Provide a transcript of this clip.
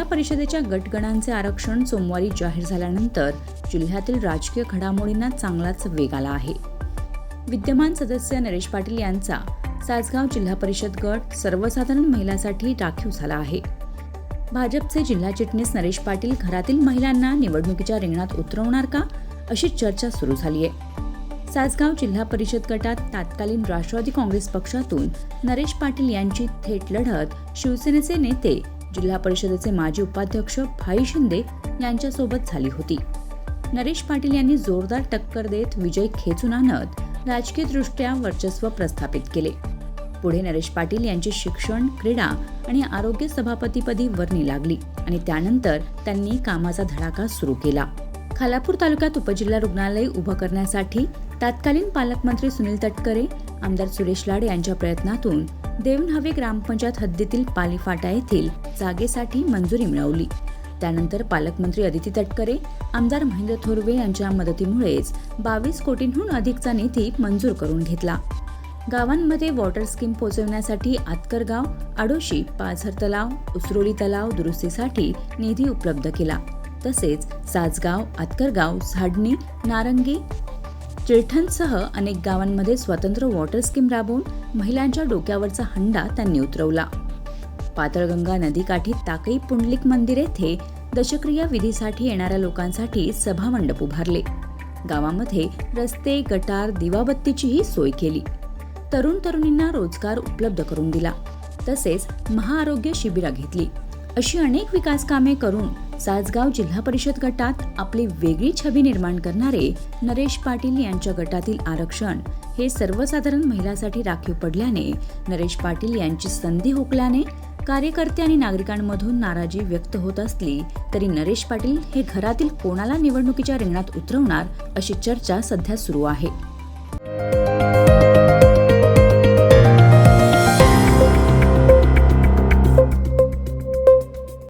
जिल्हा परिषदेच्या गटगणांचे आरक्षण सोमवारी जाहीर झाल्यानंतर जिल्ह्यातील राजकीय घडामोडींना चांगलाच वेग आला आहे. विद्यमान सदस्य नरेश पाटील यांचा सासगाव जिल्हा परिषद गट सर्वसाधारण महिलांसाठी राखीव झाला आहे. भाजपचे जिल्हा चिटणीस नरेश पाटील घरातील महिलांना निवडणुकीच्या रिंगणात उतरवणार का? अशी चर्चा सुरू झाली आहे सासगाव जिल्हा परिषद गटात तात्कालीन राष्ट्रवादी काँग्रेस पक्षातून नरेश पाटील यांची थेट लढत शिवसेनेचे नेते जिल्हा परिषदेचे माजी उपाध्यक्ष भाई शिंदे यांच्यासोबत झाली होती. नरेश पाटील यांनी जोरदार टक्कर देत विजय खेचून आणत राजकीयदृष्ट्या वर्चस्व प्रस्थापित केले. पुढे नरेश पाटील यांची शिक्षण क्रीडा आणि आरोग्य सभापतीपदी वर्णी लागली आणि त्यानंतर त्यांनी कामाचा धडाका सुरू केला. खालापूर तालुक्यात उपजिल्हा रुग्णालय उभं करण्यासाठी तत्कालीन पालकमंत्री सुनील तटकरे आमदार सुरेश लाड यांच्या प्रयत्नातून देवनहावे ग्रामपंचायत हद्दीतील पालीफाटा येथील जागेसाठी मंजुरी मिळवली. त्यानंतर पालकमंत्री अदिती तटकरे आमदार महेंद्र थोरवे यांच्या मदतीमुळेच बावीस कोटींहून अधिकचा निधी मंजूर करून घेतला. गावांमध्ये वॉटर स्कीम पोहोचवण्यासाठी आतकरगाव आडोशी पाझर तलाव उसरोली तलाव दुरुस्तीसाठी निधी उपलब्ध केला. तसेच साजगाव आतकरगाव झाडणी नारंगी चिळठणसह अनेक गावांमध्ये स्वतंत्र वॉटर स्कीम राबवून महिलांच्या डोक्यावरचा हंडा त्यांनी उतरवला. पातळगंगा नदीकाठी ताकई पुंडलिक मंदिर येथे दशक्रिया विधीसाठी येणाऱ्या लोकांसाठी सभामंडप उभारले. गावामध्ये रस्ते गटार दिवाबत्तीचीही सोय केली. तरुण तरुणींना रोजगार उपलब्ध करून दिला. तसेच महाआरोग्य शिबिरा घेतली. अशी अनेक विकास कामे करून सासगाव जिल्हा परिषद गटात आपली वेगळी छबी निर्माण करणारे नरेश पाटील यांच्या गटातील आरक्षण हे सर्वसाधारण महिलांसाठी राखीव पडल्याने नरेश पाटील यांची संधी हुकल्याने कार्यकर्ते आणि नागरिकांमधून नाराजी व्यक्त होत असली तरी नरेश पाटील हे घरातील कोणाला निवडणुकीच्या रिंगणात उतरवणार अशी चर्चा सध्या सुरू आहे.